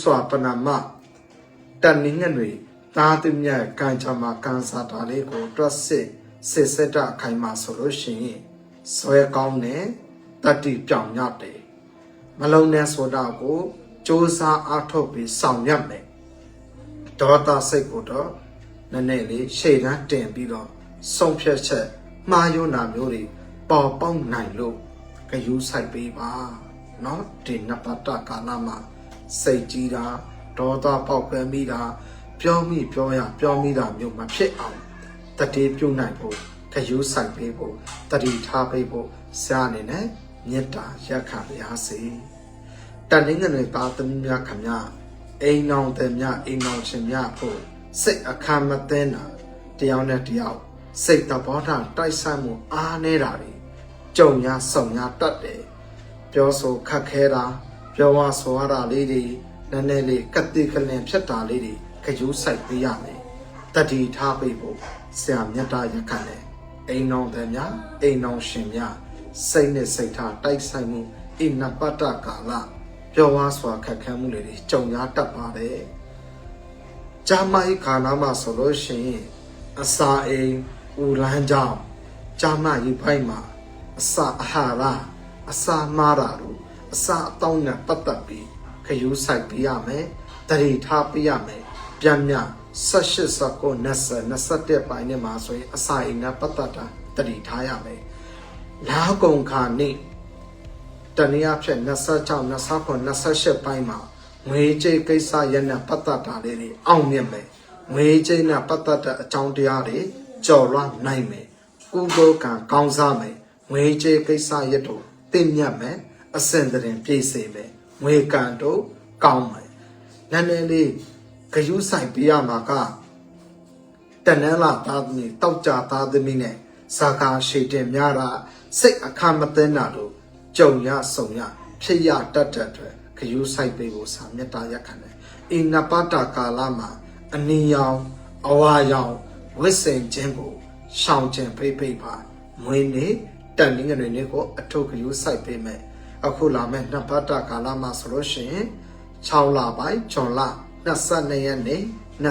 စွာပဏမတန်နင်းငယ်တွေသားသူမြတ်ကံချမှာကန်စာတာလေးကိုတွတ်စစ်စစ်စက်တအခိုင်မှာဆိုလို့ရှိရင်ဆွဲကောင်းတဲ့တတိပြောင်ညတ်တယ်မလုံးနဲ့ဆိုတာကိုစ조사အားထုတ်ပြီးဆောင်ရွက်မယ်ဒေါသစိတ်ကိုတော့နည်းနည်းလေးရှေ့တန်းတင်ပြီးတော့ဆုံးဖြတ်ချက်မှားယွန်းတာမျိုးတွေပေါ်ပေါက်နိုင်လို့ဂယူးဆိုင်ပေးပါเนาะဒီနပတကာလမှာ စိတ်ကြီးတာဒေါသပေါက်ခွဲမိတာပြောမိပြောရပြောမိတာမျိုးမဖြစ်အောင်တတိပြုနိုင်ဖို့ဂယူးဆိုင်ပေးဖို့တတိထားပေးဖို့ဆရာအနေနဲ့မေတ္တာရက်ခံပါစေတန်လင်းငယ်တွေပါသမီးများခမများအိမ်အောင်တဲ့များအိမ်အောင်ရှင်များဖို့စိတ်အခမ်းမသိမ်းတာတယောက်နဲ့တယောက်စိတ်တဘောထားတိုက်ဆိုင်မှုအားနေတာတွေကြုံရဆုံရတတ်တယ်ပြောဆိုခက်ခဲတာ ပြောဝဆိုရတာလေးတွေနည်းနည်းလေးကတိကလင်ဖြစ်တာလေးတွေခယူးဆိုင်ပေးရမယ်တတိထားပေးဖို့ဆရာမြတ်တာရခတ်တယ်အိမ်အောင်တဲ့များအိမ်အောင်ရှင်များစိတ်နဲ့စိတ်ထားတိုက်ဆိုင်မှုဣနပတ္တကာလပြောဝစွာခက်ခဲမှုတွေကြုံရတတ်ပါတယ်ဂျာမိုက်ခါနာမှာဆိုလို့ရှိရင်အစာအိမ်ဦးလန်းကြောင်းဂျာမကြီးဖိုက်မှာအစာအာဟာရအစာမာတာတို့ အစာအတောင်းနဲ့ပတ်သက်ပြီးခယူးဆိုင်ပေးရမယ်တတိထားပေးရမယ်ပြန်မြ18စကော20 21ပိုင်းနဲ့မှာဆိုရင်အစာအိမ်နဲ့ပတ်သက်တာတတိထားရမယ်လာကုံခါနေ့တနည်းအားဖြင့်26 29 28ပိုင်းမှာငွေကြေးကိစ္စရက်နဲ့ပတ်သက်တာလေးတွေအောင်မြင်မယ်ငွေကြေးနဲ့ပတ်သက်တဲ့အကြောင်းတရားတွေကြော်လွှမ်းနိုင်မယ်ကုသိုလ်ကံကောင်းစားမယ်ငွေကြေးကိစ္စရက်တို့သိမြတ်မယ် အစင်တရင်ပြည့်စုံမယ်ငွေကံတို့ကောင်းမယ်နည်းနည်းလေးဂယုဆိုင်ပြရမှာကတနန်းလာသားသမီးတောက်ကြသားသမီးနဲ့စာကာရှိတင်များတာစိတ်အခမ်းမသိတာတို့ကြုံရဆုံရဖြစ်ရတတ်တဲ့အတွက်ဂယုဆိုင်ပေးဖို့စာမေတ္တာရက်ခံတယ်အိနပတကာလမှာအနီရောင်အဝါရောင်ဝိစင်ခြင်းကိုရှောင်ခြင်းဖိဖိပါမွေးနေ့တန်ငင်းငွေနေ့ကိုအထုပ်ဂယုဆိုင်ပေးမယ် အခုလာမယ့်နှစ်ပတ်တာကာလမှာဆိုလို့ရှိရင်6လပိုင်းဂျွန်လ22ရက်နေ့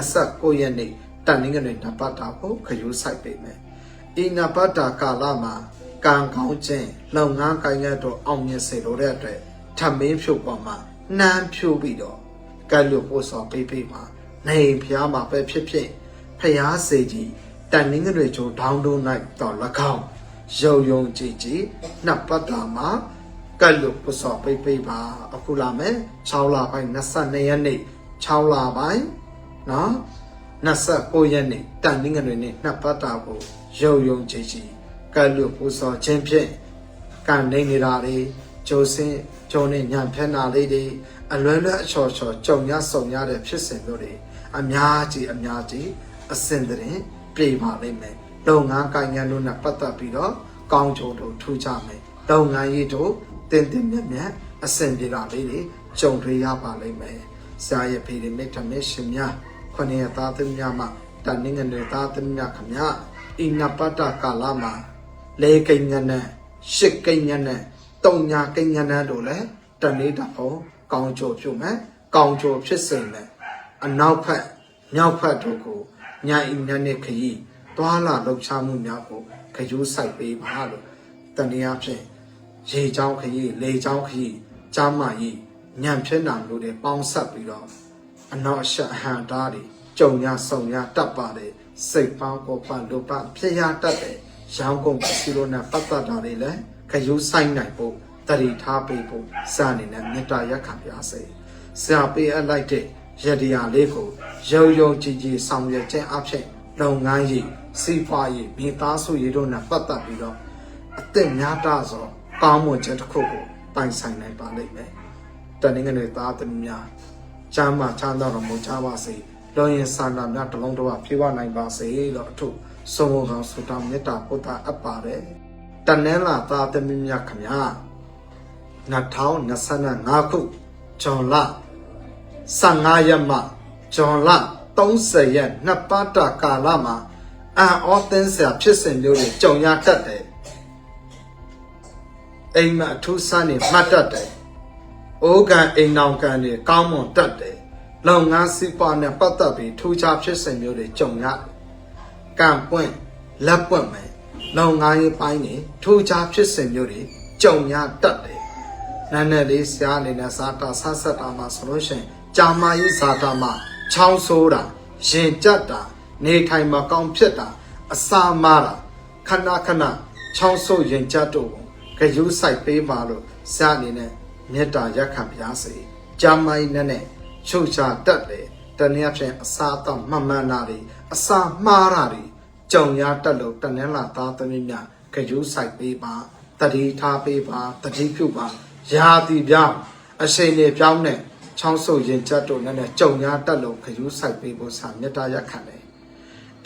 29ရက်နေ့တန်ငင်းငွေနှစ်ပတ်တာကိုဂယုဆိုင်ပေးမယ်အိနပတကာလမှာကံကောင်းခြင်းလုပ်ငန်းကိုင်ရတော့အောင်မြင်စေလိုတဲ့အတွက်ထမင်းဖြုတ်ပေါ်မှာနှမ်းဖြိုးပြီးတော့ကဲလို့ပို့ဆောင်ပေးပေးမှာနေဖျားမှာပဲဖြစ်ဖြစ်ဖျားစေကြီးတန်နင်းတွေချိုဒေါင်းတို့၌တော့၎င်းရုံယုံကြည်ကြည်နှစ်ပတ်တာမှာ ကဲလို့ပို့ဆောင်ပေးပေးပါအခုလာမယ်6လပိုင်း22ရက်နေ့6လပိုင်းနော်29ရက်နေ့တန်နင်းတွေနဲ့နှစ်ပတ်တာကိုရုံယုံကြည်ကြည်ကဲလို့ပို့ဆောင်ခြင်းဖြင့်ကံနေနေတာတွေကျိုးစင်းကျုံနဲ့ညံဖက်နာလေးတွေအလွယ်လွယ်အချော်ချော်ကြုံရဆုံရတဲ့ဖြစ်စဉ်တို့တွေအများကြီးအများကြီးအစင်တရင်ပြေပါလိမ့်မယ်လုပ်ငန်းကိုင်ငန်းတို့နဲ့ပတ်သက်ပြီးတော့ကောင်းကျိုးတို့ထူးခြားမယ်လုပ်ငန်းရေးတို့ တင်တင်မြတ်မြတ်အစင်ပြေတာလေးတွေကြုံတွေ့ရပါလိမ့်မယ်ဆရာရဲ့ဖေဒီမိတ်ထမင်းရှင်များခொနည်းသားသမီးများမှတန်နေငယ်သားသမီးများခမညာအိနပတ္တကာလမှာလေကိန်းငနဲ့ရှစ်ကိန်းငနဲ့တုံညာကိန်းငနဲ့တို့လည်းတနေ့တဖို့ကောင်းကျိုးပြုမယ်ကောင်းကျိုးဖြစ်စေမယ်အနောက်ဖက်မြောက်ဖက်တို့ကိုညာအိညာနဲ့ခရီးသွားလာလှုပ်ရှားမှုများကိုခယူးဆိုင်ပေးပါလို့တနည်းအားဖြင့် ရေချောင်းခရီးလေချောင်းခရီးကြားမကြီးညံဖြစ်နာလို့တွေပေါင်းဆက်ပြီးတော့အနောက်အရှက်အဟံတားတွေကြုံရဆုံရတတ်ပါတယ်စိတ်ပေါင်းကိုပတ်လို့ပတ်ဖြစ်ရတတ်တယ်ရောင်းကုန်ပစ္စည်းတို့နဲ့ပတ်သက်တာတွေလည်းခယူးဆိုင်နိုင်ဖို့တတိထားပေးဖို့စအနေနဲ့မေတ္တာရက်ခံပါစေဆရာပေးအပ်လိုက်တဲ့ရတရားလေးကိုရုံရုံကြည်ကြည်ဆောင်ရွက်ခြင်းအဖြစ်လုပ်ငန်းရေးစီးပွားရေးမိသားစုရေးတို့နဲ့ပတ်သက်ပြီးတော့အသက်များတာဆို ကောင်းမွန်ခြင်းတစ်ခုကိုပိုင်ဆိုင်နိုင်ပါလိမ့်မယ်တနင်္ဂနွေသားသမီးများချမ်းသာချမ်းသာတော်မူကြပါစေလောရင်ဆန္ဒများတစ်လုံးတစ်ဝပြေဝနိုင်ပါစေလို့အထုဆုံးမကောင်းဆုတောင်းမေတ္တာပို့တာအပ်ပါတယ်တနင်္လာသားသမီးများခမညာ2025ခုဂျွန်လ15ရက်မှဂျွန်လ30ရက်နှစ်ပတ်တာကာလမှာအန်အောသင်းဆရာဖြစ်စဉ်မျိုးတွေကြုံရတတ်တယ် အိမ်မှာအထူးဆန်းနေမှတ်တတ်တယ်အိုးကန်အိမ်အောင်ကန်တွေကောင်းမွန်တတ်တယ်လုပ်ငန်းစီးပွားနဲ့ပတ်သက်ပြီးထူးခြားဖြစ်စဉ်မျိုးတွေကြုံရတယ်ကံပွင့်လက်ပွင့်မယ်လုပ်ငန်းရေးပိုင်းတွေထူးခြားဖြစ်စဉ်မျိုးတွေကြုံရတတ်တယ်နန်းနယ်လေးဆရာအနေနဲ့စာတာဆတ်ဆက်တာမှာဆိုလို့ရှိရင်ကြာမကြီးဇာတာမှာချောင်းဆိုးတာရင်ကြက်တာနေထိုင်မကောင်းဖြစ်တာအစာမားတာခဏခဏချောင်းဆိုးရင်ကြက်တို့ကို ဂယုစိုက်ပေးပါလို့ဆရာအနေနဲ့မေတ္တာရက်ခံပါစေကြာမကြီးနဲ့နဲ့ချုပ်ချတတ်တယ်တနည်းအားဖြင့်အစာတော့မှန်မှန်တာတွေအစာမှားတာတွေကြုံရတတ်လို့တနင်္လာသားသမီးများဂယုစိုက်ပေးပါတတိထားပေးပါတတိပြုပါရာတီပြောင်းအချိန်တွေပြောင်းတဲ့ချောင်းဆုပ်ရင်ကြက်တို့နဲ့နဲ့ကြုံရတတ်လို့ဂယုစိုက်ပေးဖို့ဆာမေတ္တာရက်ခံတယ်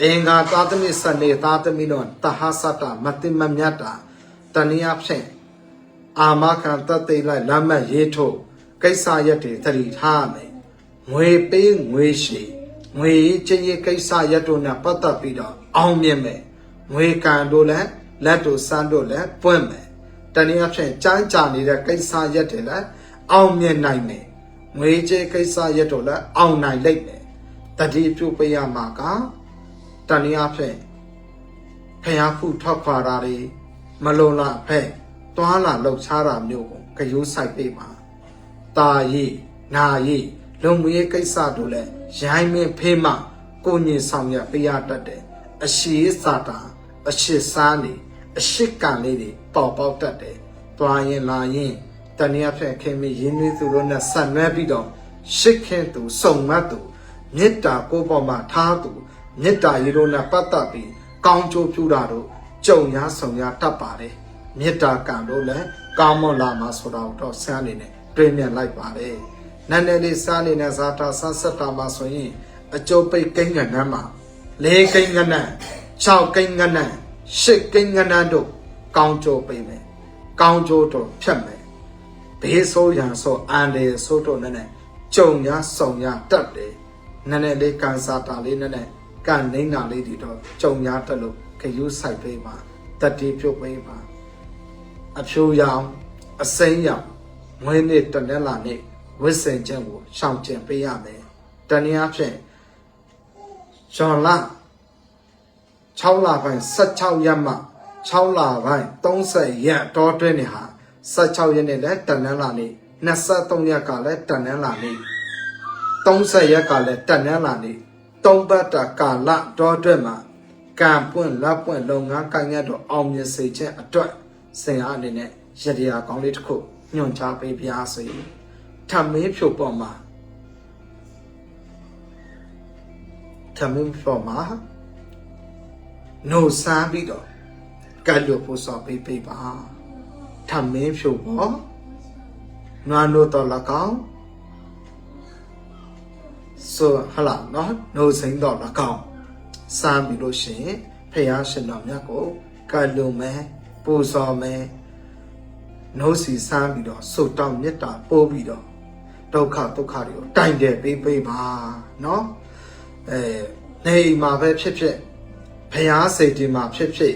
အင်္ဂါသာသမီစနေသာသမီတို့တဟသတ္တမတိမမြတ်တာ တနည်းအားဖြင့်အာမခံတတ်သိလိုက်လမ်းမရေးထုတ်ကိစ္စရက်တွေသတိထားရမယ်ငွေပေးငွေရှိငွေရေးချင်းရေးကိစ္စရက်တို့နဲ့ပတ်သက်ပြီးတော့အောင်မြင်မယ်ငွေကန်တို့လည်းလက်တို့စမ်းတို့လည်းပွင့်မယ်တနည်းအားဖြင့်ကြမ်းကြာနေတဲ့ကိစ္စရက်တွေလည်းအောင်မြင်နိုင်မယ်ငွေကြေးကိစ္စရက်တို့လည်းအောင်နိုင်လိမ့်မယ်တတိပြုတ်ပေးရမှာကတနည်းအားဖြင့်ဖျားဖူထောက်ခွာတာတွေ မလုံလဖက်တွားလာလှုပ်ရှားတာမျိုးကိုဂယိုးဆိုင်ပေးပါ။ตาရီနာရီလုံမွေးကိစ္စတို့လည်းရိုင်းမင်းဖေးမှကိုညင်ဆောင်ရပေးရတတ်တယ်။အရှိစာတာအရှိစားနေအရှိကံလေးတွေပေါ်ပေါက်တတ်တယ်။တွားရင်လာရင်တနည်းဖက်ခင်မရင်းနှီးသူတို့နဲ့ဆက်နွယ်ပြီးတော့ရှစ်ခင်သူစုံမတ်သူမေတ္တာကိုယ်ပေါ်မှာထားသူမေတ္တာရေတို့နဲ့ပတ်သက်ပြီးကောင်းကျိုးပြုတာတို့ ကြုံရဆုံရတတ်ပါတယ်မေတ္တာကံတို့လည်းကောင်းမွန်လာမှာဆိုတာကိုတော့ဆန်းအနေနဲ့တွေးမြင်လိုက်ပါတယ်နန်းနယ်လေးစားနေတဲ့ဇာတာဆန်းဆက်တာမှာဆိုရင်အကျုပ်ပိတ်ကိန်းကနန်းမှာလေးကိန်းကနန်း6ကိန်းကနန်း8ကိန်းကနန်းတို့ကောင်းကျိုးပိတ်မယ်ကောင်းကျိုးတို့ဖြတ်မယ်ဘေးဆိုးရန်ဆိုအန်တယ်ဆိုးတို့နဲ့နဲ့ကြုံရဆုံရတတ်တယ်နည်းနည်းလေးကန်စာတာလေးနဲ့နဲ့ကန်နေတာလေးတွေတော့ကြုံရတတ်လို့ ခရူးဆိုင်ပေးပါတတိပြုတ်ပေးပါအဖြိုးရောင်အစိမ်းရောင်ငွေနဲ့တနက်လာနဲ့ဝစ်စင်ခြင်းကိုရှောင်ကျင်ပေးရမယ်တနည်းအားဖြင့်ဂျွန်လာ6လပိုင်း16ရက်မှ6လပိုင်း30ရက်တောတွင်းနေဟာ16ရက်နဲ့လည်းတနက်လာနဲ့23ရက်ကလည်းတနက်လာနဲ့30ရက်ကလည်းတနက်လာနဲ့သုံးပတ်တာကာလတောတွင်းမှာ ကံပွင့်လက်ပွင့်လုပ်ငန်းကိုင်ရတော့အောင်မြင်စေခြင်းအတွက်စင်အားအနေနဲ့ရတရားကောင်းလေးတစ်ခုညွှန်ကြားပေးပါစေထမင်းဖြုတ်ပေါ်မှာထမင်းဖြုတ်မှာနိုဆန်းပြီးတော့ကတ်လို့ပို့စော်ပေးပေးပါထမင်းဖြုတ်ပေါ်နွားနိုတော်၎င်းဆိုဟလာနော်နိုစိမ့်တော်၎င်း စမ်းပြီးလို့ရှိရင်ဖះရှင်တော်မြတ်ကိုကတ်လို့မယ်ပို့စော်မယ်နှုတ်စီစမ်းပြီးတော့ဆုတ်တောင်းမေတ္တာပို့ပြီးတော့ဒုက္ခဒုက္ခတွေကိုတိုင်တယ်ပေးပေးပါเนาะအဲနေအိမ်မှာပဲဖြစ်ဖြစ်ဖះစိတ်ဒီမှာဖြစ်ဖြစ်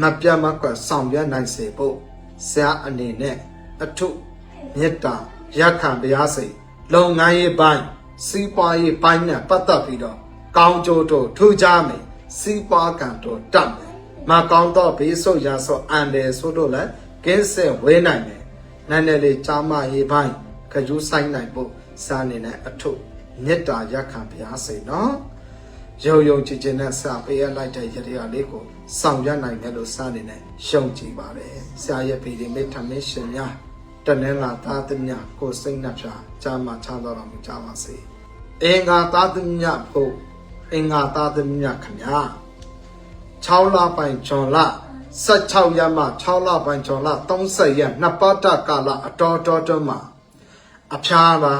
မပြတ်မကွက်ဆောင်ရွက်နိုင်စေဖို့ဆရာအနေနဲ့အထုမေတ္တာရက်ခံပါရစေလုပ်ငန်းရေးပိုင်းစီးပွားရေးပိုင်းနဲ့ပတ်သက်ပြီးတော့ ကောင်းကျိုးတို့ထူးခြားမယ်စီးပွားကံတို့တတ်မယ်မကောင်းတော့ဘေးဆုတ်ရဆော့အန်တယ်ဆိုတော့လည်းကင်းစင်ဝဲနိုင်မယ်နန်းနယ်လေးကြားမရေးပိုင်းခကြူးဆိုင်နိုင်ဖို့စာနေနဲ့အထုမေတ္တာရက်ခံပါရစေနော်ယုံယုံကြည်ကြည်နဲ့စာပေးရလိုက်တဲ့ရတရားလေးကိုဆောင်ရနိုင်တယ်လို့စာနေနဲ့ရှုံကြည်ပါတယ်ဆရာရဲ့ပြည်ဒီမေတ္တာမရှင်များတနင်္လာသားသမ ्या ကိုစိတ်နှပြကြာမှချတော်တော်မူကြပါစေအင်္ဂါသားသမ ्या ဖို့ အင်္ဂါသားသမ ्या ခမညာ6လပိုင်းဂျွန်လ16ရက်မှ6လပိုင်းဂျွန်လ30ရက်နှစ်ပတ်တကာလအတော်တော်တော်မှာအဖျားတာ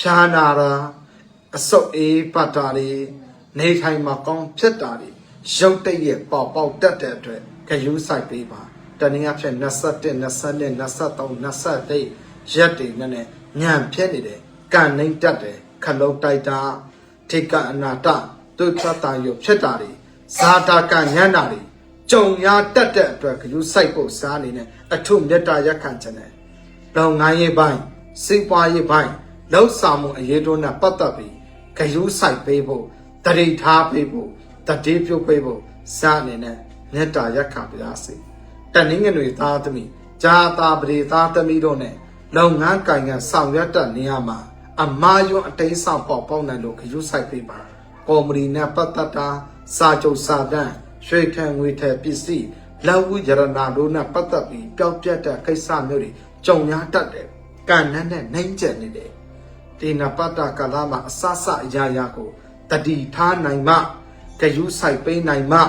ဖျားနာတာအစုပ်အေးပတ်တာတွေနေထိုင်မှာကောင်းဖြစ်တာတွေရုပ်တရက်ရဲ့ပေါပေါတက်တဲ့အတွက်ဂယုဆိုင်ပေးပါတနည်းအားဖြင့်21 22 23 24ရက်တွေနဲ့နဲ့ညံဖြစ်နေတယ်ကံနှိမ့်တက်တယ်ခလုံးတိုက်တာ ထိကအနာတဒုက္ခတာယုဖြစ်တာတွေဇာတာကညံ့တာတွေကြုံရတက်တဲ့အတွက်ဂယုစိုက်ဖို့စားအနေနဲ့အထုမေတ္တာရက်ခံခြင်းနဲ့လောင်ငန်းရေးပိုင်းစိတ်ပွားရေးပိုင်းလောက်ဆောင်မှုအရေးတို့နဲ့ပတ်သက်ပြီးဂယုဆိုင်ပေးဖို့တရိထားပေးဖို့တတိပြုတ်ပေးဖို့စအနေနဲ့မေတ္တာရက်ခံပါစေတနင်္ဂနွေသားသမီးဂျာတာပရိသားသမီးတို့နဲ့လုပ်ငန်းကိုင်ငံဆောင်ရွက်တဲ့နေရာမှာ အမားယွန်းအတိတ်ဆောင်ပေါက်ပေါက်နိုင်လို့ဂယုဆိုင်ပေးပါကော်မတီနဲ့ပတ်သက်တာစာချုပ်စာတမ်းရွှေခံငွေထည်ပစ္စည်းလက်ဝိရဏတို့နဲ့ပတ်သက်ပြီးပျောက်ပြတ်တဲ့ကိစ္စမျိုးတွေကြုံရတတ်တယ်။ကံနဲ့နဲ့နှိမ့်ကျက်နေတယ်။ဒီနပတ္တကာလမှာအစစအရာရာကိုတတိထားနိုင်မှဂယုဆိုင်ပေးနိုင်မှ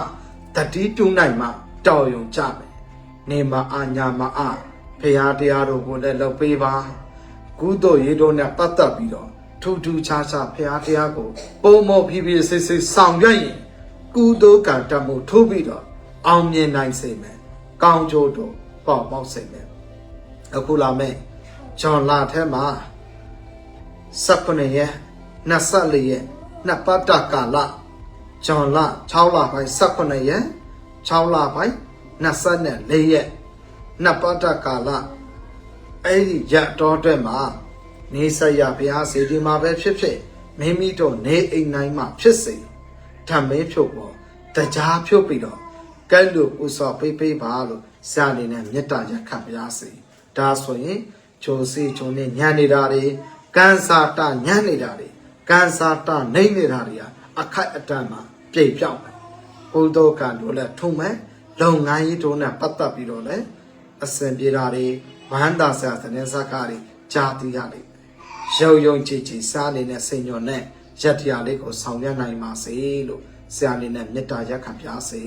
တတိတူးနိုင်မှတော်ရုံကြမယ်။နေမအာညာမအာဖရာတရားတို့ကိုလည်းလုပ်ပေးပါ။ ကုသိုလ်ရေးတို့နဲ့ပတ်သက်ပြီးတော့ထူးထူးခြားခြားဖရာတရားကိုပုံမောဖြည်းဖြည်းစစ်စစ်ဆောင်ရွက်ရင်ကုသိုလ်ကံတမှုထိုးပြီးတော့အောင်မြင်နိုင်စေမယ်။ကောင်းကျိုးတို့ပေါက်ပေါက်စေမယ်။အခုလာမယ်။ဂျွန်လာထဲမှာ18ရက်24ရက်နှစ်ပတ်တကာလဂျွန်လာ6လပိုင်း18ရက်6လပိုင်း24ရက်နှစ်ပတ်တကာလ အဲ့ဒီရတော်အတွက်မှာနေဆက်ရဘုရားစေဒီမှာပဲဖြစ်ဖြစ်မိမိတို့နေအိမ်တိုင်းမှာဖြစ်စေဓမ္မဲဖြုတ်ပေါ်တရားဖြုတ်ပြီးတော့ကဲလို့ပူစော်ပေးပေးပါလို့ဇာနေနဲ့မေတ္တာရက်ခံပါရစေဒါဆိုရင်ဂျိုစီဂျုံနဲ့ညံနေတာတွေကန်စာတာညံနေတာတွေကန်စာတာနှိမ့်နေတာတွေဟာအခိုက်အတန့်မှာပြိတ်ပြောက်မယ်ဘုဒ္ဓကံတို့လည်းထုံမဲ့လုပ်ငန်းရေးတို့နဲ့ပတ်သက်ပြီးတော့လည်းအစဉ်ပြေတာတွေ ဝမ်းသာစရာသတင်းစကားတွေကြားသိရလိမ့်မယ်ရုံရုံကြည်ကြည်စားနေတဲ့စိတ်ညွန်နဲ့ရက်တရားလေးကိုဆောင်ရွက်နိုင်ပါစေလို့ဆရာလေးနဲ့မေတ္တာရက်ခံပြစေ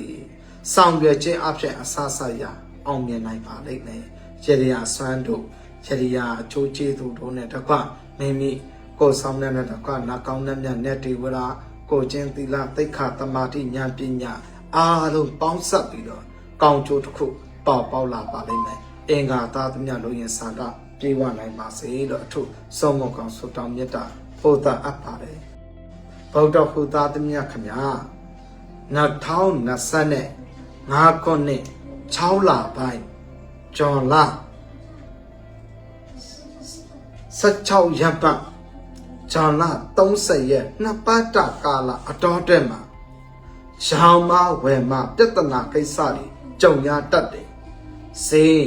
ဆောင်ရွက်ခြင်းအဖြစ်အဆဆရအောင်မြင်နိုင်ပါလိမ့်မယ်ရေရဆွမ်းတို့ရေရအချိုးကျေးသူတို့နဲ့တကွမိမိကိုယ်ဆောင်တဲ့တကွနာကောင်းတဲ့မြတ်နဲ့တေဝရာကိုချင်းသီလသိက္ခာတမာတိဉာဏ်ပညာအားလုံးပေါင်းစပ်ပြီးတော့ကောင်းကျိုးတစ်ခုပေါက်ပေါက်လာပါလိမ့်မယ် အင်္ဂါသားသမ ्या လိုရင်စာကပြေဝနိုင်ပါစေလို့အထုဆုံးမကောင်ဆုတောင်းမြတ်တာပို့တာအပ်ပါတယ်ဗုဒ္ဓဟူသားသမ ्या ခမညာ2020နဲ့5ခုနှစ်6လပိုင်းဂျွန်လ16ရပ်ပတ်ဂျွန်လ30ရက်နှစ်ပတ်တာကာလအတော်တဲ့မှာရောင်မဝယ်မပြဿနာကိစ္စတွေကြုံရတတ်တယ်။စေး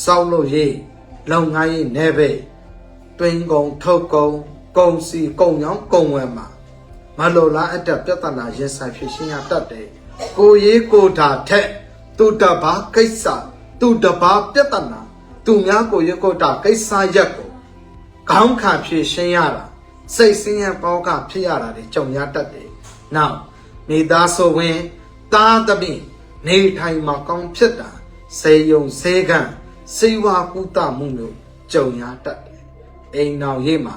စောက်လို့ရေးလုံငန်းရေးနေပဲတွင်ကုံထုတ်ကုံကုံစီကုံရောင်းကုံဝယ်မှာမလိုလားအတက်ပြဿနာရင်ဆိုင်ဖြစ်ရှင်းရတတ်တယ်။ကိုရေးကိုဓာထက်သူတဘာကိစ္စသူတဘာပြဿနာသူများကိုရေးကိုဓာကိစ္စရက်ကိုခေါင်းခံဖြစ်ရှင်းရတာစိတ်ဆင်းရဲပေါကဖြစ်ရတာတွေကြုံရတတ်တယ်။နောက်နေသားဆိုဝင်သားသမီးနေထိုင်မှာကောင်းဖြစ်တာစေယုံစေကံ စေဝါကုသမှုမျိုးကြုံရတတ်တယ်။အိမ်တော်ရေးမှာ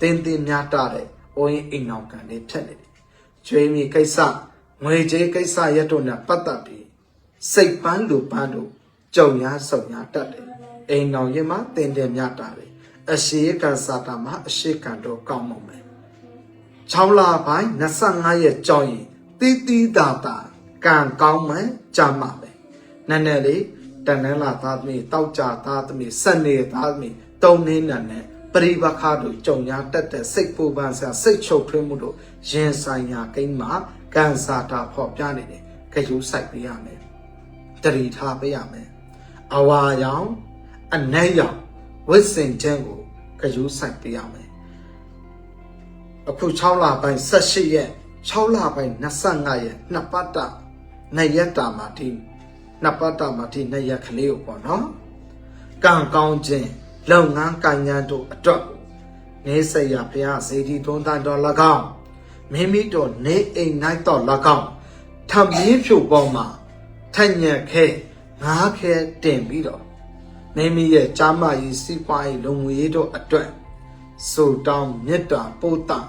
တင်းတင်းများတတဲ့အိုးရင်အိမ်တော်ကံလေးဖြစ်နေတယ်။ကျွေးမြေကိစ္စငွေကြေးကိစ္စရက်တို့နဲ့ပတ်သက်ပြီးစိတ်ပန်းလူပန်းတို့ကြုံရဆုံရတတ်တယ်။အိမ်တော်ရေးမှာတင်းတင်းများတာတယ်။အရှိကံစာတာမှာအရှိကံတော့ကောင်းမမယ်။6လပိုင်း25ရက်ကြောင်းရင်တီးတီးတာတာကံကောင်းမှကြာမှာပဲနည်းနည်းလေး တန်နန်းလာသားသမီးတောက်ကြသားသမီးဆက်နေသားသမီးတုံနေနန်းနဲ့ပရိပခါတို့ကြုံရတက်တဲ့စိတ်ပူပန်ဆရာစိတ်ချုပ်ထွေးမှုတို့ရင်ဆိုင်ရာကိန်းမှာကံစာတာဖော်ပြနေတယ်ခရူးဆိုင်ပေးရမယ်တတိထားပေးရမယ်အဝါရောင်အနက်ရောင်ဝိစင်ခြင်းကိုခရူးဆိုင်ပေးရမယ်အခု6လပိုင်း18ရက်6လပိုင်း25ရက်နှစ်ပတ်တာနှစ်ရက်တာမှာဒီ နှစ်ပတ်တာမှာဒီနှစ်ရက်ကလေးကိုပေါ့နော်ကံကောင်းခြင်းလုပ်ငန်းကံဉာဏ်တို့အတွက်နေစရာဘုရားစေတီသွန်းတန်တော်၎င်းမိမိတို့နေအိမ်၌တော်၎င်းထမင်းဖြူပေါ်မှာထညက်ခဲငါးခဲတင်ပြီးတော့မိမိရဲ့ကျမ်းမာရေးစီးပွားရေးလုံငွေရေးတို့အတွက်ဆိုတောင်းမေတ္တာပို့တာ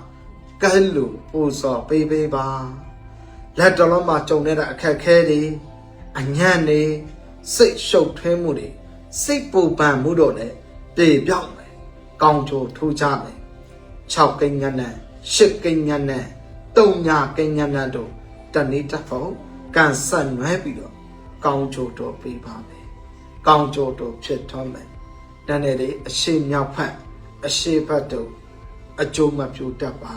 ကဲလို့ပူဇော်ပေးပေးပါလက်တော်လုံးမှာကြုံနေတဲ့အခက်ခဲတွေ အညံ့တွေစိတ်ရှုပ်ထွေးမှုတွေစိတ်ပူပန်မှုတို့လည်းပြေပြောက်မယ်ကောင်းချိုထူးခြားမယ်6ကိန်းညနဲ့10ကိန်းညနဲ့3ညာကိန်းညနဲ့တို့တနေ့တစ်ဖို့ကန်ဆက်နွဲပြီးတော့ကောင်းချိုတော်ပေးပါမယ်ကောင်းချိုတော်ဖြစ်ထွန်းမယ်တန်တယ်လေအရှိမြောက်ဖက်အအရှိဘတ်တို့အကျိုးမပြုတတ်ပါ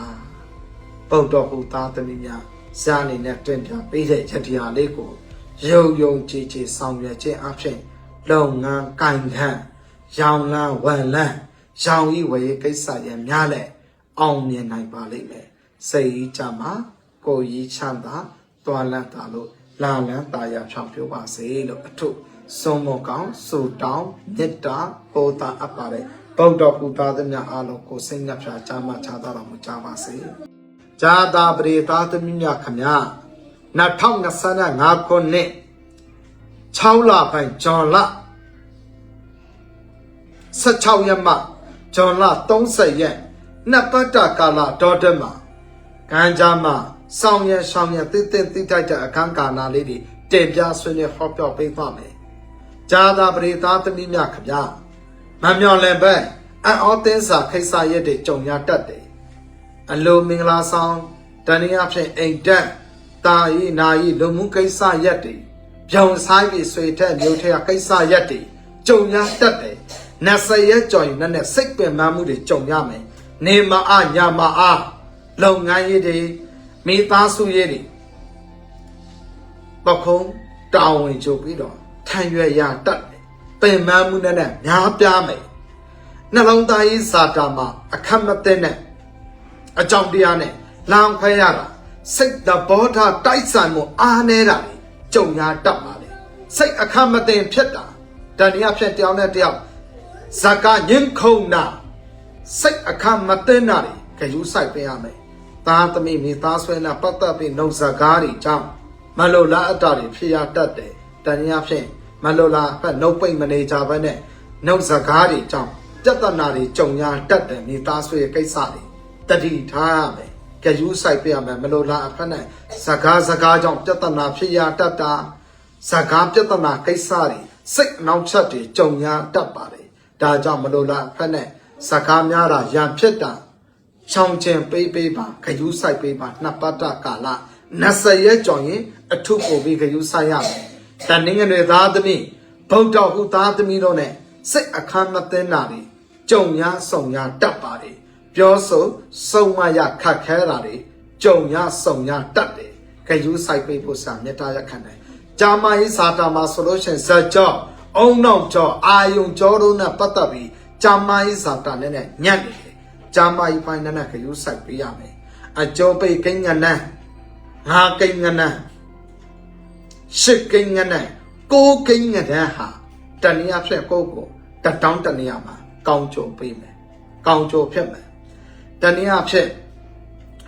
ပုတ်တော်ဟူသားသမီးများဇာအနေနဲ့တင်ပြပေးတဲ့ယတရားလေးကို ယုံယုံကြည်ကြည်ဆောင်ရွက်ခြင်းအဖြစ်လုပ်ငန်းကံခန့်ရောင်လန်းဝန်လန်းရောင်ဤဝရေကိစ္စရများလဲအောင်မြင်နိုင်ပါလိမ့်မယ်စိတ်ဤကြမှာကိုယ်ဤချမ်းသာတွာလန့်တာလို့လာလန်းတာယာဖြောင်းပြပါစေလို့အထုစွန်မောကောင်စူတောင်းမေတ္တာပေါ်တာအပ်ပါတယ်ဗုဒ္ဓပူသားသမျှအားလုံးကိုစိတ်နှပြချမ်းသာချမ်းသာတော်မူကြပါစေဇာတာပရိသားသမီးများခမညာ 2025ခုနှစ်6လပိုင်းဇွန်လ16ရက်မှဇွန်လ30ရက်နှစ်ပတ်တာကာလတော်တက်မှာကံကြမှာစောင်းရဆောင်ရတိတိတိတိုက်တဲ့အခန်းကာလလေးတွေတင်ပြဆွေးနွေးဟောပြောပေးပါမယ်။ဇာတာပရိသားသမီးများခဗျာမမြော်လင်ပဲအံ့ဩသင်းစာခိစ္စရက်တွေကြုံရတတ်တယ်။အလိုမင်္ဂလာဆောင်တဏှာဖြင့်အိမ်တက် တာဤနာဤလူမှုကိစ္စရက်တွေပြောင်ဆိုင်ပြီးဆွေထက်မျိုးထက်ကိစ္စရက်တွေကြုံရတတ်တယ်။နတ်ဆရက်ကြော်ရင်နဲ့စိတ်ပင်ပန်းမှုတွေကြုံရမယ်။နေမအညာမအားလုပ်ငန်းရေးတွေမိသားစုရေးတွေပခုံးတာဝန်ချုပ်ပြီးတော့ထံရွက်ရတတ်တယ်။ပင်ပန်းမှုနဲ့နဲ့များပြားမယ်။နှလုံးသားရေးစာတာမှာအခက်မသိနဲ့အကြောင်းတရားနဲ့လောင်ခွဲရတာ စိတ်တဘောထားတိုက်ဆိုင်မှုအားနေတာလေကြုံရတတ်ပါလေစိတ်အခက်မသိဖြစ်တာတဏှာဖြစ်တယောက်နဲ့တယောက်ဇကညင်ခုံနာစိတ်အခက်မသိနာလေခရူးဆိုင်ပေးရမယ်သားသမီးမိသားဆွဲနာပတ်သက်ပြီးနှုတ်ဇကားတွေကြောင့်မလိုလားအတ္တတွေဖြစ်ရတတ်တယ်တဏှာဖြစ်မလိုလားဖက်နှုတ်ပိတ်မနေကြဘဲနဲ့နှုတ်ဇကားတွေကြောင့်ပြဿနာတွေကြုံရတတ်တယ်မိသားစုရဲ့ကိစ္စတွေတတိထားရမယ် ကြယူဆိုင်ပြရမယ်မလိုလားအဖက်နဲ့ဇကားဇကားကြောင့်ပြဿနာဖြစ်ရတတ်တာဇကားပြဿနာကိစ္စတွေစိတ်အနှောင့်အယှက်တွေကြုံရတတ်ပါတယ်ဒါကြောင့်မလိုလားအဖက်နဲ့ဇကားများတာရံဖြစ်တာချောင်းကျင်ပေးပေးပါခယူးဆိုင်ပေးပါနှစ်ပတ်တာကာလ20ရက်ကြော်ရင်အထုပ်ပို့ပြီးခယူးဆိုင်ရမယ်တန်ငငယ်တွေသားသမီးဗုဒ္ဓဟုသားသမီးတို့နဲ့စိတ်အခမ်းမသိနာတွေကြုံရဆုံရတတ်ပါတယ် ပြောဆိုစုံမရခတ်ခဲတာတွေကြုံရဆုံရတတ်တယ်ခယူးဆိုင်ပေးဖို့စာမေတ္တာရက်ခံတယ်ဂျာမာရေးစာတာမှာဆိုလို့ရှိရင်ဇက်ကြောအုံနောက်ကြောအာယုံကြောတို့နဲ့ပတ်သက်ပြီးဂျာမာရေးစာတာနဲ့ညံ့နေတယ်ဂျာမာရေးပိုင်းနဲ့ခယူးဆိုင်ပေးရမယ်အကျော်ပိတ်ကိန်းငနန်းငါကိန်းငနန်းရှစ်ကိန်းငနန်းကိုကိန်းငနန်းဟာတဏှာဖြင့်ကိုကိုတတောင်းတဏှာမှာကောင်းကြုံပေးမယ်ကောင်းကြုံဖြစ်မယ် တဏှာဖြင့်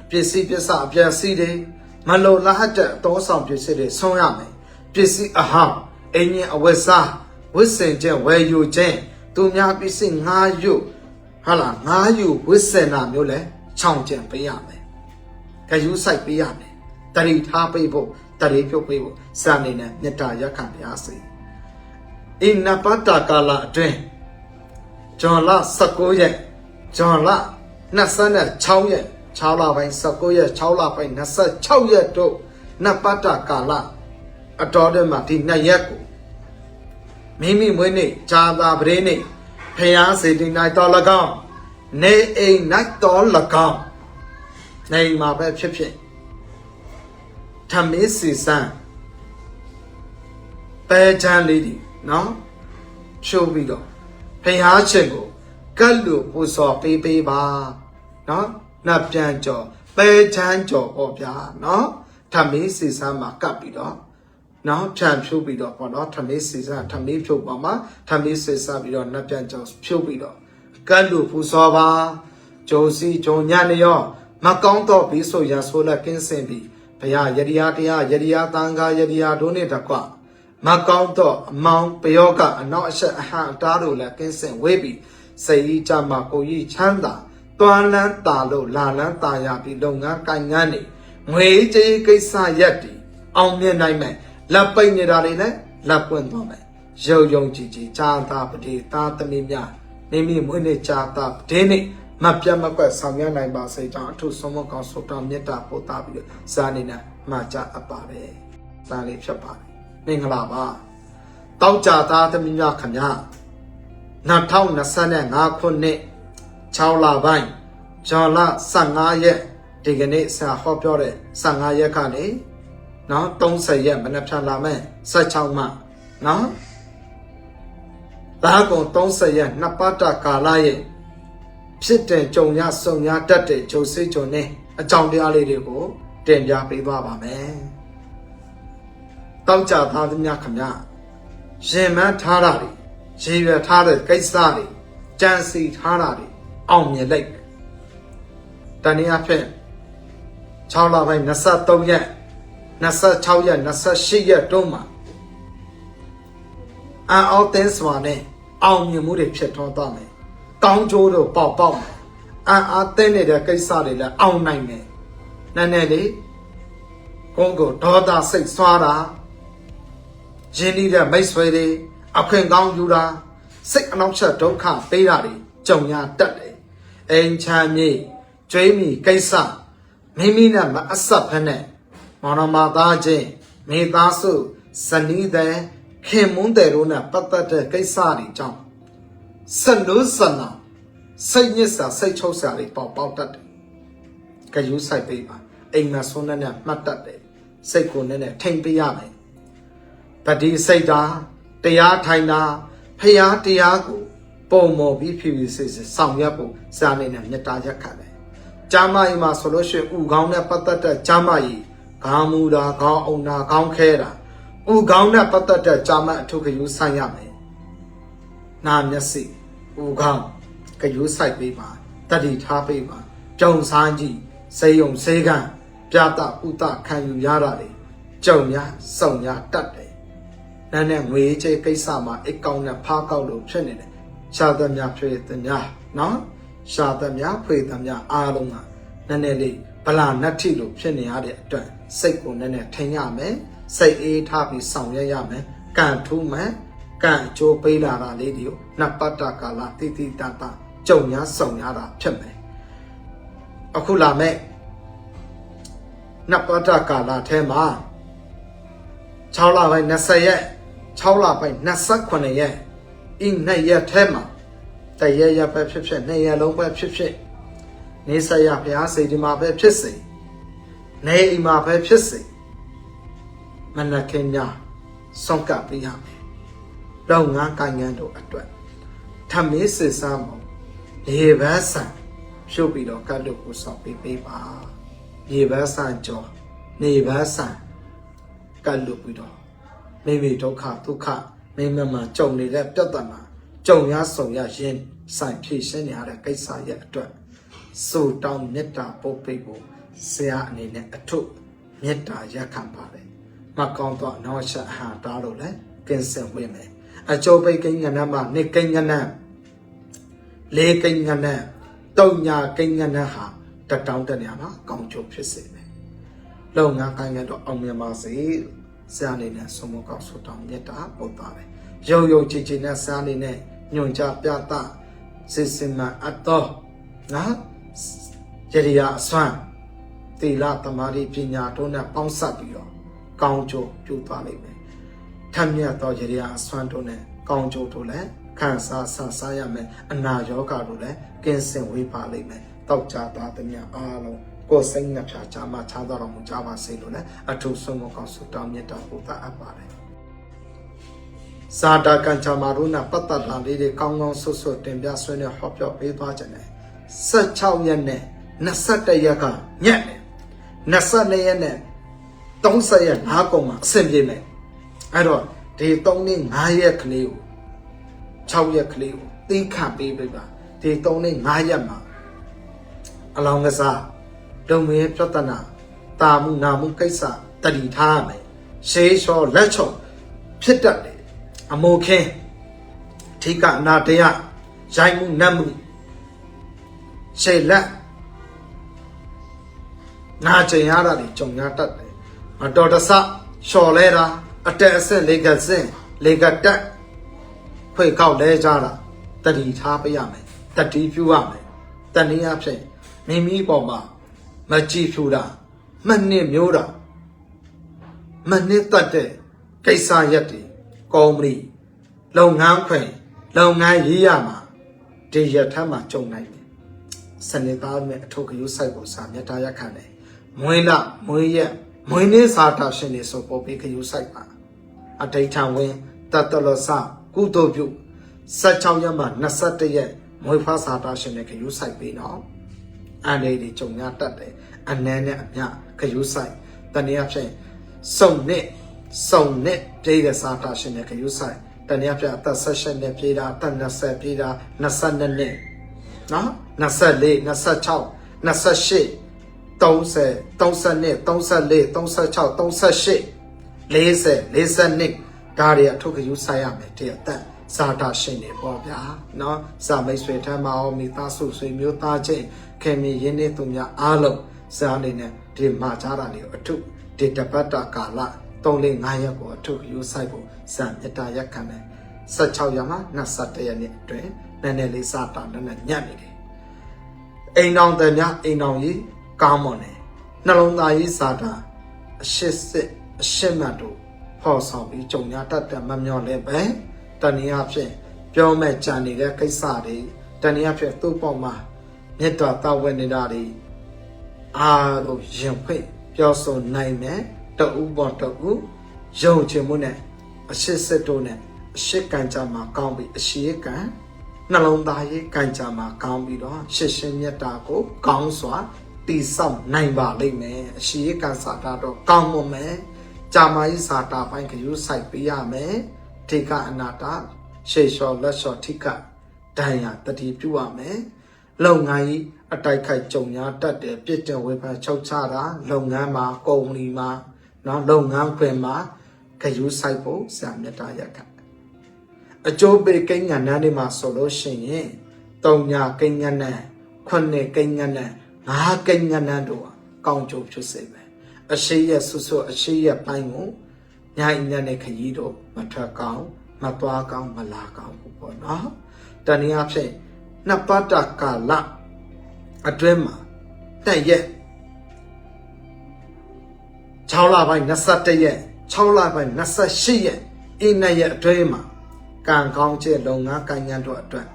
ပစ္စည်းပစ္စအပြည့်စည်တွေမလိုလားတဲ့အသောဆောင်ပစ္စည်းတွေဆုံးရမယ်ပစ္စည်းအဟောင်းအင်းရင်အဝတ်စားဝတ်ဆင်ခြင်းဝယ်ယူခြင်းသူများပစ္စည်းငှားယူဟာလားငှားယူဝတ်ဆင်တာမျိုးလဲခြောင်ကျင်ပေးရမယ်ဂယူးဆိုင်ပေးရမယ်တတိထားပေးဖို့တတိပြုတ်ပေးဖို့စာနေနဲ့မေတ္တာရက်ခံပါစေအင်းနပတ္တကာလအတွင်းဂျွန်လ19ရက်ဂျွန်လ 26ရက်6လပိုင်း19ရက်6လပိုင်း26ရက်တို့နပတ္တကာလအတော်တည်းမှာဒီနှစ်ရက်ကိုမိမိမွေးနေ့ဂျာသာပရိနေ့ဖျားစေတီနိုင်တော်၎င်းနေအိမ်နိုင်တော်၎င်းနေမှာပဲဖြစ်ဖြစ်ထမင်းစီစံပဲချမ်းလေးဒီနော်ဖြုတ်ပြီးတော့ဖျားရှင်ကိုကတ်လို့ပူစော်ပေးပေးပါ နော်နှပ်ပြန်ကြော်ပဲချမ်းကြော်ပေါ့ဗျာနော်ထမင်းစီစံမှာကပ်ပြီးတော့နော်ဖြန့်ဖြုတ်ပြီးတော့ပေါ့နော်ထမင်းစီစံထမင်းဖြုတ်ပါမှာထမင်းစီစံပြီးတော့နှပ်ပြန်ကြော်ဖြုတ်ပြီးတော့ကတ်လို့ပူစော်ပါဂျုံစီဂျုံညံ့ရောမကောင်းတော့ပြီးဆိုရဆိုလက်ကင်းစင်ပြီးဘုရားယရိယာတရားယရိယာတန်ခါယရိယာတို့နဲ့တကွမကောင်းတော့အမောင်ပယောကအနောက်အဆက်အဟံအတားတို့လည်းကင်းစင်ဝေးပြီးစိတ်ကြီးကြမှာကိုကြီးချမ်းသာ တွားလန်းတာလို့လာလန်းတာရပြီးလုပ်ငန်းကိုင်ငန်းနေငွေကြေးကိစ္စရက်တီအောင်မြင်နိုင်မယ်လက်ပိတ်နေတာတွေလည်းလက်ပွင့်သွားမယ်ရုံယုံကြည်ကြည်ကြာတာပတိသားသမီးများမိမိမွေးနေ့ကြာတာပတိနေ့မပြတ်မကွက်ဆောင်ရနိုင်ပါစေကြောင်းအထုဆုံးမကောင်းဆုတောင်းမေတ္တာပို့သပြီးတော့ဇာနေနဲ့မှာကြအပ်ပါတယ်။ဇာလေးဖြစ်ပါတယ်။မင်္ဂလာပါ။တောက်ကြသားသမီးများခင်ဗျာ2025ခုနှစ် 6လပိုင်းဇွန်လ15ရက်ဒီကနေ့ဆရာဟောပြောတဲ့15ရက်ကနေနော်30ရက်မနက်ဖြန်လာမဲ့16မှနော်ဒါကုန်30ရက်နှစ်ပတ်တာကာလရဲ့ဖြစ်တဲ့ကြုံရဆုံရတတ်တဲ့ဂျုံစိတ်ဂျုံနဲ့အကြောင်းတရားလေးတွေကိုတင်ပြပေးသွားပါမယ်။တောက်ကြသားသမျှခမရင်မန်းထားတာတွေရေရွယ်ထားတဲ့ကိစ္စတွေကြံစီထားတာတွေ အောင်မြင်လိုက်မယ်။တနည်းအားဖြင့်6လပိုင်း23ရက်26ရက်28ရက်တုန်းမှာအန်အောက်တင်းစွာနဲ့အောင်မြင်မှုတွေဖြစ်ထွန်းသွားမယ်။ကောင်းကျိုးတို့ပေါက်ပေါက်မယ်။အန်အားတင်းနေတဲ့ကိစ္စတွေလည်းအောင်နိုင်မယ်။နည်းနည်းလေးကိုယ်ကိုဒေါသစိတ်ဆွားတာရင်းနှီးတဲ့မိတ်ဆွေတွေအခွင့်ကောင်းယူတာစိတ်အနှောင့်အယှက်ဒုက္ခပေးတာတွေကြုံရတတ်တယ်။ အိမ်ချမ်းမြေကျွေးမိကိစ္စမိမိနဲ့မအဆက်ဖက်နဲ့မောင်နှမသားချင်းမိသားစုဇနီးတဲ့ခင်မွန်းတဲ့တို့နဲ့ပတ်သက်တဲ့ကိစ္စတွေကြောင့်စလို့စနာစိတ်ညစ်စာစိတ်ချုပ်စာတွေပေါက်ပေါက်တတ်တယ်။ကြယူဆိုင်ပေးပါအိမ်မှာဆုံးနဲ့မှတ်တတ်တယ်စိတ်ကိုနည်းနည်းထိမ့်ပေးရမယ်။တတိစိတ်တာတရားထိုင်တာဖျားတရားကို ပုံမော်ပြီးဖြည်းဖြည်းစစ်စစ်ဆောင်ရွက်ဖို့စာနေနဲ့မေတ္တာရက်ခံတယ်။ကျမ်းမာရေးမှာဆိုလို့ရှိရင်ဥကောင်းနဲ့ပတ်သက်တဲ့ကျမ်းမာရေးခေါင်းမူတာခေါင်းအုံနာခေါင်းခဲတာဥကောင်းနဲ့ပတ်သက်တဲ့ကျမ်းမာအထုခယူဆိုင်ရမယ်။နာမျက်စိဥကောင်းခယူဆိုင်ပေးပါတတိထားပေးပါကြုံစားကြည့်စေယုံစေကံပြတာဥတခံယူရတာလေကြုံရစုံရတတ်တယ်။နာနဲ့ငွေချေကိစ္စမှာအကောင့်နဲ့ဖားကောက်လို့ဖြစ်နေတယ်။ ရှာသမျှဖွေသမျှနော်ရှာသမျှဖွေသမျှအားလုံးကနည်းနည်းလေးဗလာနတ်ထိလို့ဖြစ်နေရတဲ့အတွက်စိတ်ကိုနည်းနည်းထိန်ရမယ်။စိတ်အေးထားပြီးဆောင်ရွက်ရမယ်။ကံထူးမယ်။ကံအကျိုးပေးလာတာလေးတွေကိုနတ်ပတ္တကာလတိတိတတကြုံရစုံရတာဖြစ်မယ်။အခုလာမဲ့နတ်ပတ္တကာလထဲမှာ6လပိုင်း20ရက်6လပိုင်း28ရက် ဤနှစ်ရက်ထဲမှာတရက်ရက်ပဲဖြစ်ဖြစ်နှစ်ရက်လုံးပဲဖြစ်ဖြစ်နေဆရာဘုရားစိတ်ဒီမှာပဲဖြစ်စေနေအိမ်မှာပဲဖြစ်စေမနက်ခင်းညဆုံးကပ်ပေးရမယ်လောငန်းကိုင်ငန်းတို့အတွက်ထမင်းစစ်စားမလေဘန်းဆန်ဖြုတ်ပြီးတော့ကတ်လို့ကိုဆောက်ပေးပေးပါရေဘန်းဆန်ကြောနေဘန်းဆန်ကတ်လို့ပြီးတော့မိမိဒုက္ခဒုက္ခ မိမမှကြုံနေတဲ့ပြဿနာကြုံရဆုံရရင်ဆိုင်ဖြည့်ရှင်းနေရတဲ့ကိစ္စရဲ့အတွက်စိုတောင်းမေတ္တာပို့ပေးဖို့ဆရာအနေနဲ့အထုမေတ္တာရက်ခံပါတယ်မကောင်းတော့နောက်ချက်ဟာတားလို့လဲကင်းစင်ဝင်မယ်အကျော်ပိတ်ကိန်းကနမှာနေကိန်းကနလေးကိန်းကနတုံညာကိန်းကနဟာတတောင်းတနေရာမှာကောင်းချုပ်ဖြစ်စေမယ်လုံငန်းကိုင်းကတော့အောင်မြင်ပါစေဆရာအနေနဲ့ဆုံးမကောက်ဆုတောင်းမေတ္တာပို့ပါတယ် ရုံရုံချီချီနဲ့ဆရာအနေနဲ့ညွန်ကြပြတာစစ်စင်မအတ်တော်နော်ယရိယာအစွမ်းသီလသမာဓိပညာတို့နဲ့ပေါင်းစပ်ပြီးတော့ကောင်းကျိုးပြုသွားလိမ့်မယ်ထက်မြတ်သောယရိယာအစွမ်းတို့နဲ့ကောင်းကျိုးတို့လည်းခံစားဆန်စားရမယ်အနာရောဂါတို့လည်းကင်းစင်ဝေးပါလိမ့်မယ်တောက်ကြသားသမျှအားလုံးကိုယ်စိတ်နှပြချာမှချားတော်မူကြပါစေလို့လည်းအထူးဆုံးမကောင်းဆုတောင်းမြတ်တော်ပို့တာအပ်ပါတယ် စာတာကန်ချာမာရုနာပတ်သက်လာလေးတွေကောင်းကောင်းဆွတ်ဆွတ်တင်ပြဆွေးနွေးဟောပြောပေးသွားကြတယ်16ရက်နဲ့21ရက်ကညက်တယ်22ရက်နဲ့30ရက်၅ကုန်မှာအဆင်ပြေမယ်အဲ့တော့ဒီ3နေ့5ရက်ကလေးကို6ရက်ကလေးကိုသိခံပေးပြပါဒီ3နေ့5ရက်မှာအလောင်းကစားဒုံမင်းပြဿနာတာမှုနာမှုကိစ္စတတိထားရမယ်ရှေးလျှောလက်ချုံဖြစ်တတ်တယ် အမိုခင်းထိကအနာတရားရိုက်မှုနတ်မှုရှေလက်နာကျင်ရတာတွေကြုံရတတ်တယ်မတော်တဆလျှော်လဲတာအတက်အဆင့်လေကစင်လေကတက်ဖွေကောက်လဲကြတာတတိထားပေးရမယ်တတိပြုရမယ်တနည်းအားဖြင့်မိမိပေါ်မှာမကြည့်ဖြူတာမနှစ်မျိုးတာမနှစ်တတ်တဲ့ကိစ္စရက်တွေ ကောင်းမလို့လုပ်ငန်းခွင်လုပ်ငန်းရေးရမှာဒီရက်ထမ်းမှာကြုံနိုင်တယ်စနေသားမဲ့အထုပ်ကယူဆိုင်ကိုစာမြတ်တာရက်ခံတယ်မွေးလမွေးရက်မွေးနေ့စာတာရှင်နေဆိုပေါ်ပြီးကယူဆိုင်ပါအဋိဌံဝင်တတလစကုသိုလ်ပြု16ရက်မှ21ရက်မွေးဖားစာတာရှင်နေကယူဆိုင်ပြီးနော်အန်လေးတွေကြုံရတတ်တယ်အနန်းနဲ့အမြကယူဆိုင်တနည်းအားဖြင့်စုံနဲ့ စုံနဲ့ပြည့်တဲ့စာတာရှင်နဲ့ခရုဆိုင်တနည်းပြအသက်16နဲ့ပြည့်တာအသက်20ပြည့်တာ22နဲ့နော်24 26 28 30 32 34 36 38 40 42ဒါတွေအထုတ်ခရုဆိုင်ရမယ်တရသက်စာတာရှင်တွေပေါ့ဗျာနော်စာမိတ်ဆွေထမ်းမအောင်မိသားစုဆွေမျိုးသားချင်းခင်မင်ရင်းနှီးသူများအားလုံးစာအနေနဲ့ဒီမှာကြားတာတွေကိုအထုဒီတပတ်တာကာလ 3လ5ရက်ကိုအထုယူဆိုင်ဖို့စာမေတ္တာရက်ခံတယ်16ရက်မှ21ရက်နေ့အတွင်းနည်းနည်းလေးစာတာနည်းနည်းညံ့နေတယ်အိမ်တော်တယ်များအိမ်တော်ကြီးကောင်းမွန်တယ်နှလုံးသားကြီးစာတာအရှိစစ်အရှိမတ်တို့ဖော်ဆောင်ပြီးကြုံရတတ်တဲ့မမျော်လဲပဲတနည်းအားဖြင့်ပြောမဲ့ကြံနေတဲ့ကိစ္စတွေတနည်းအားဖြင့်သူ့ပေါ်မှာမေတ္တာတောက်ဝဲနေတာတွေအားလို့ရင်ဖွင့်ပြောဆိုနိုင်မယ် တအူးပေါ်တအူးယုံချင်မှုနဲ့အရှိစစ်တို့နဲ့အရှိကံကြမှာကောင်းပြီးအရှိကံနှလုံးသားရေးကံကြမှာကောင်းပြီးတော့ရှစ်ရှင်မြတ်တာကိုကောင်းစွာတည်ဆောက်နိုင်ပါလိမ့်မယ်အရှိကံစာတာတော့ကောင်းမွန်မယ်ကြာမာရေးစာတာပိုင်းကယူဆိုင်ပေးရမယ်ထေကအနာတာရှေလျှော်လက်လျှော်ထိကဒဏ်ရာတတိပြုရမယ်လုပ်ငန်းကြီးအတိုက်ခိုက်ကြုံရတတ်တယ်ပြစ်တင်ဝေဖန်ချုပ်ချတာလုပ်ငန်းမှာကုမ္ပဏီမှာ နော်လုပ်ငန်းခွင်မှာကယူဆိုင်ဖို့ဆရာမြတ်တာရက်ကအကျိုးပေးကိန်းညာနန်းတွေမှာဆိုလို့ရှိရင်တုံညာကိန်းညာနန်းခုနှစ်ကိန်းညာနန်းငါးကိန်းညာနန်းတို့ဟာကောင်းကျိုးဖြစ်စေမယ်အရှိရဆွဆွအရှိရပိုင်းကိုညာအညာနဲ့ခကြီးတို့မထွက်ကောင်းမသွားကောင်းမလာကောင်းဘူးပေါ့နော်တနည်းအားဖြင့်နှစ်ပတ်တာကာလအတွင်းမှာတက်ရက် 6လပိုင်း21ရက်6လပိုင်း28ရက်အိနှစ်ရက်အတွင်းမှာကံကောင်းခြင်းလုပ်ငန်းကိုင်ငန်းတို့အတွက်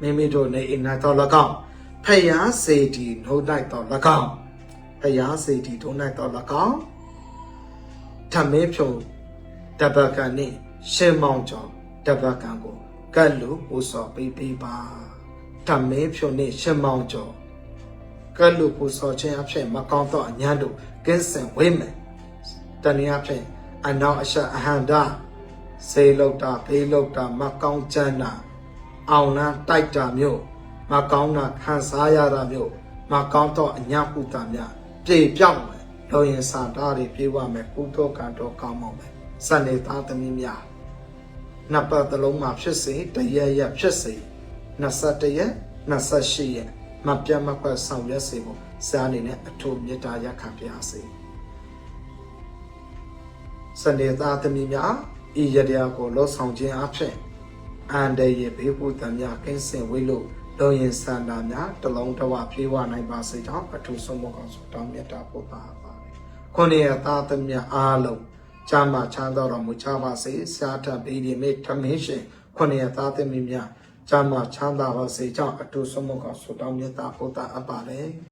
မိမိတို့နေအိနာတော်၎င်းဖယားစေတီနှုတ်တိုက်တော်၎င်းဖယားစေတီနှုတ်တိုက်တော်၎င်းဓမင်းဖြုံတပကံနှင့်ရှင်မောင်ကျော်တပကံကိုကတ်လို့ပူစော်ပေးပေးပါဓမင်းဖြုံနှင့်ရှင်မောင်ကျော်ကတ်လို့ပူစော်ခြင်းအဖြစ်မကောင်းသောအညာတို့ ကင်းစင်ဝိမယ်တနည်းအားဖြင့်အနောက်အရှက်အဟန္တာစေလောက်တာဖေးလောက်တာမကောင်းချမ်းတာအောင်လန်းတိုက်တာမျိုးမကောင်းတာခံစားရတာမျိုးမကောင်းတော့အညာဥတာများပြေပြောင်းမယ်လောရင်စာတာတွေပြေဝမယ်ကုသိုလ်ကံတော့ကောင်းမောင်းမယ်စနေသားသမီးများနှစ်ပတ်သလုံးမှာဖြစ်စေတရက်ရက်ဖြစ်စေ21ရက်28ရက်မပြတ်မကွက်ဆောင်ရွက်စေဖို့ စာအနေနဲ့အထူးမေတ္တာရက်ခံပါရစေစနေသားသမီးများဤရတရားကိုလှဆောင်ခြင်းအဖြစ်အန္တရာယ်ဘေးပုဒ်တများကင်းစင်ဝေးလို့လုံရင်စန္ဒာများတလုံးတစ်ဝပြေဝနိုင်ပါစေကြောင်းအထူးဆုံးမကောင်းစွာတောင်းမြတ်တာပို့ပါပါတယ်။ခုနှစ်ရသားသမီးအားလုံးချမ်းသာချမ်းသာတော်မူကြပါစေ။စာထဘေးဒီမေထမင်းရှင်ခုနှစ်ရသားသမီးများချမ်းသာချမ်းသာပါစေကြောင်းအထူးဆုံးမကောင်းစွာတောင်းမြတ်တာပို့တာအပ်ပါတယ်။